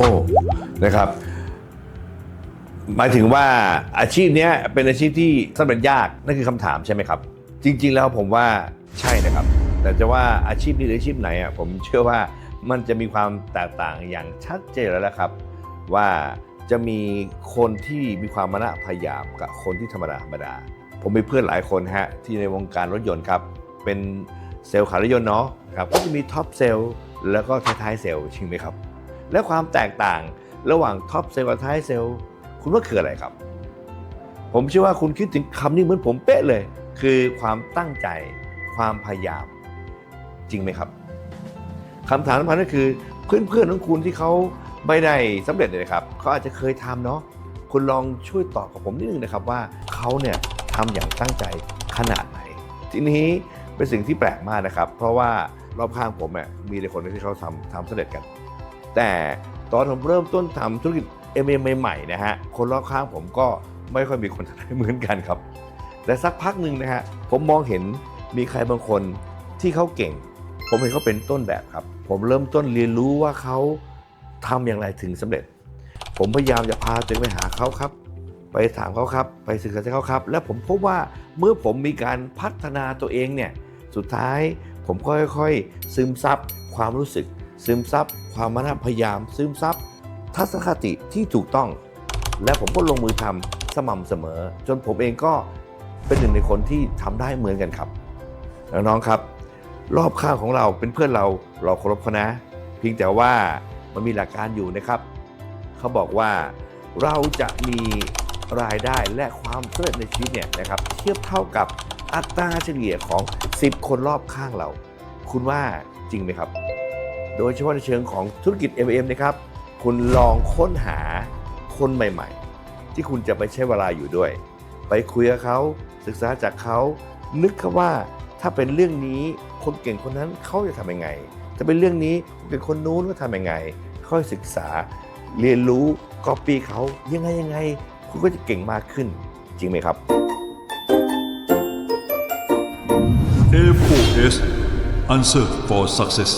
โอ้นะครับ หมายถึงว่าอาชีพนี้เป็นอาชีพที่สำเร็จยากนั่นคือคำถามใช่ไหมครับ จริง ๆ แล้วผมว่าใช่นะครับ แต่จะว่าอาชีพนี้หรืออาชีพไหนอะผมเชื่อว่ามันจะมีความแตกต่างอย่างชัดเจนแล้วละครับ ว่าจะมีคนที่มีความมณะพยายามกับคนที่ธรรมดาธรรมดา ผมมีเพื่อนหลายคนฮะที่ในวงการรถยนต์ครับเป็นเซลล์ขายรถยนต์เนาะครับก็จะมีท็อปเซลล์แล้วก็ท้ายๆเซลล์จริงไหมครับ และความแตกต่างระหว่างท็อปเซลล์กับท้ายเซลล์คุณว่าคืออะไรครับ ผมเชื่อว่าคุณคิดถึงคำนี้เหมือนผมเป๊ะเลย คือความตั้งใจความพยายาม จริงไหมครับคำถามสำคัญก็คือเพื่อนๆของคุณที่เขาไม่ได้สำเร็จเลยครับเขาอาจจะเคยทำเนาะคุณลองช่วยตอบกับผมนิดนึงนะครับว่าเขาเนี่ยทำอย่างตั้งใจขนาดไหน ทีนี้เป็นสิ่งที่แปลกมากนะครับ เพราะว่ารอบข้างผมอะมีแต่คนที่เขาทำทำสำเร็จกัน แต่ตอนผมเริ่มต้นทำธุรกิจ MM ใหม่ๆนะฮะคนรอบข้างผมก็ไม่ค่อยมีคนทำเหมือนกันครับ แต่สักพักหนึ่งนะฮะผมมองเห็นมีใครบางคนที่เขาเก่ง ผมเห็นเขาเป็นต้นแบบครับ ผมเริ่มต้นเรียนรู้ว่าเขาทำอย่างไรถึงสำเร็จ ผมพยายามจะพาตัวเองไปหาเขาครับไปถามเขาครับ ไปศึกษาเขาครับ และผมพบว่าเมื่อผมมีการพัฒนาตัวเองเนี่ย สุดท้ายผมค่อยๆ ซึมซับความรู้สึก ซึมซับความมนพยายาม ซึมซับทัศนคติที่ถูกต้อง และผมก็ลงมือทำสม่ำเสมอ จนผมเองก็เป็นหนึ่งในคนที่ทำได้เหมือนกันครับน้องๆครับ รอบข้างของเราเป็นเพื่อนเราเราเคารพเขานะ เพียงแต่ว่ามันมีหลักการอยู่นะครับ เขาบอกว่าเราจะมีรายได้และความสำเร็จในชีวิตเนี่ยนะครับเทียบเท่ากับอัตราเฉลี่ยของ 10 คนรอบข้างเรา คุณว่าจริงไหมครับ โดยเฉพาะในเชิงของธุรกิจ M&M นะครับ คุณลองค้นหาคนใหม่ๆ ที่คุณจะไปใช้เวลาอยู่ด้วย ไปคุยกับเขาศึกษาจากเขา นึกครับว่าถ้าเป็นเรื่องนี้คนเก่งคนนั้นเขาจะทำยังไง ถ้าเป็นเรื่องนี้คนเก่งคนนู้นก็ทำยังไง ค่อยศึกษาเรียนรู้ก๊อปปี้เขายังไงยังไง คุณก็จะเก่งมากขึ้น จริงไหมครับ A4S Answer for Success